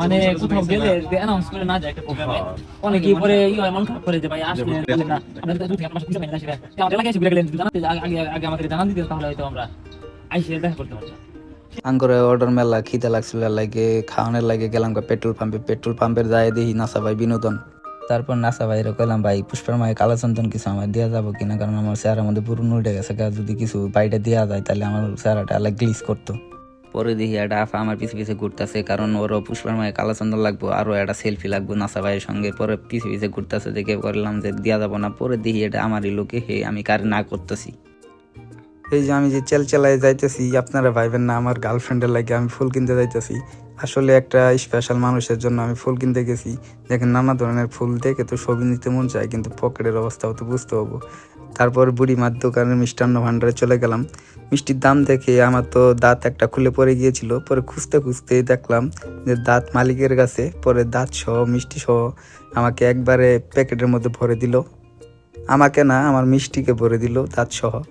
মানে কোথাও গেলে অ্যানাউন্স করে না যায় একটা প্রোগ্রামে অনেকে পরে ই হয় মন খারাপ করে যে ভাই আসলে না। আমরা তো মাস কিছু পাই না সেটা আমাদের এলাকায় এসে ঘুরে গেলেন যদি জানাতে আগে আগে আমাদের জানান দিতেন তাহলে হয়তো আমরা আইসে দেখা করতে পারতাম। অর্ডার মেলা খিদে লাগছিল লাগে খাওয়ানোর লাগে গেলাম পেট্রোল পাম্পে। পেট্রোল পাম্পের যায় দেখি নাসা ভাই বিনোদন। তারপর নাসা ভাইরে কইলাম ভাই পুষ্পার মায়ের কালা চন্দন কিছু আমার দেওয়া যাব কিনা? কারণ আমার চেহারার মধ্যে পুরো উল্টে গেছে যদি কিছু বাইরে দেওয়া যায় তাহলে আমার চেহারাটা আলাদা গ্লিস করতো। পরে দেখি একটা আফা আমার পিছে পিছে ঘুরতেছে, কারণ ওরও পুষ্পার মায়ের কালা চন্দন লাগবো, আরও একটা সেলফি লাগবো নাসা ভাইয়ের সঙ্গে, পরে পিছে পিছে ঘুরতেছে, দেখে করলাম যে দেওয়া যাব না, পরে দেখি এটা আমারই লোকে, হে, আমি কার না করতেছি। এই যে আমি যে চেল চেলায় যাইতেছি, আপনারা ভাইবেন না, আমার গার্লফ্রেন্ডের লাগে আমি ফুল কিনতে যাইতেছি। আসলে একটা স্পেশাল মানুষের জন্য আমি ফুল কিনতে গেছি। দেখেন নানা ধরনের ফুল দেখে তো ছবি নিতে মন চায়, কিন্তু পকেটের অবস্থাও তো বুঝতে হব। তারপর বুড়ি মার দোকানের মিষ্টান্ন ভাণ্ডারে চলে গেলাম। মিষ্টির দাম দেখে আমার তো দাঁত একটা খুলে পড়ে গিয়েছিল। পরে খুঁজতে খুঁজতে দেখলাম যে দাঁত মালিকের কাছে, পরে দাঁত সহ, মিষ্টি সহ আমাকে একবারে প্যাকেটের মধ্যে ভরে দিল। আমাকে না, আমার মিষ্টিকে ভরে দিল দাঁত সহ।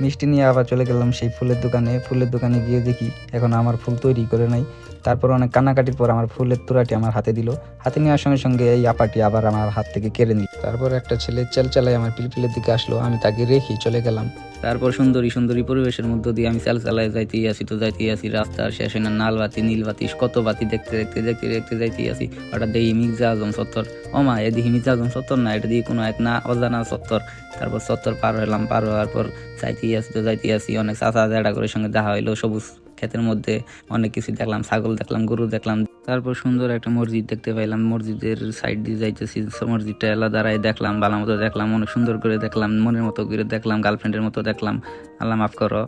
মিষ্টি নিয়ে আবার চলে গেলাম সেই ফুলের দোকানে। ফুলের দোকানে গিয়ে দেখি এখন আমার ফুল তৈরি করে নাই। তারপর অনেক কান্নাকাটির পর আমার ফুলের তোড়াটি আমার হাতে দিল। হাতে নেওয়ার সঙ্গে সঙ্গে এই আপাটি আবার আমার হাত থেকে কেড়ে নিল। তারপর একটা ছেলে চেল চালায় আমার পিলপিলের দিকে আসলো। আমি তাকে রেখে চলে গেলাম। তারপর সুন্দরী সুন্দরী পরিবেশের মধ্যে দিয়ে আমি চাল চালায় যাইতেই আসি, তো যাইতেই আসি। রাস্তার শেষে না নাল বাতি, নীল বাতি, কত বাতি দেখতে দেখতে দেখতে দেখতে যাইতেই আসি। ওটা দেখি মির্জা আজম সত্তর। ওমা এদিকে মির্জা আজম সত্তর না? এটা দিয়ে কোনো এক না, অজানা সত্তর। তারপর সত্তর পার হলাম। পার হওয়ার পর যাইতেই আসি তো যাইতে আসি অনেক চাচা জাডা করে সঙ্গে দেখা হইল, সবুজ ক্ষেতের মধ্যে অনেক কিছু দেখলাম, ছাগল দেখলাম, গরু দেখলাম। তারপর সুন্দর একটা মসজিদ দেখতে পাইলাম, মসজিদের সাইড দিয়ে যাইতেছি, মসজিদটা এলা দাঁড়ায় দেখলাম, ভালো মতো দেখলাম, অনেক সুন্দর করে দেখলাম, মনের মতো করে দেখলাম গার্লফ্রেন্ডের মতো দেখলাম। আল্লাহ মাফ করো।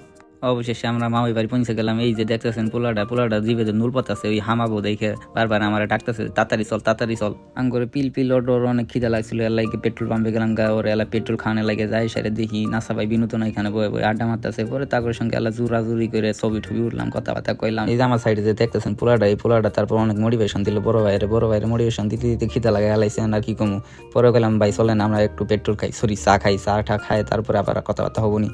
অবশেষে আমরা মামাই বাড়ি পৌঁছে গেলাম। এই যে দেখতেছেন পোলাটা পোলাটা জিভে যে নুল পাতাছে ওই হামাবো দেখে বারবার আমার ডাকতেছে, তাড়াতাড়ি চল তাড়াতাড়ি চল। আঙ্গরে পিল পিল অটোর অনেক খিদা লাগছিল এলাইকে পেট্রোল পাম্পে গেলাম গা, ওর এলা পেট্রোল খাওয়ানো লাগে যাই সেরে দেখি নাসা ভাই বিনোদন এখানে বয়ে বয়ে আড্ডা মারতেছে। পরে তারপর সঙ্গে এলা জুরা জুরি করে ছবি টবি উঠলাম, কথাবার্তা কইলাম। এই যে আমার সাইডে যে দেখতেছেন পোলাটা, এই পোলাটা তারপর অনেক মোটিভেশন দিল, বড় ভাইয়ের বড় ভাইয়ের মোটিভেশন দিতে দিতে খিদা লাগে এলাইছেন আর কি কমু? পরে গেলাম ভাই চলেন, আমরা একটু পেট্রোল খাই, সরি, চা খাই, চা টা খাই তারপরে আবার কথাবার্তা হব নি।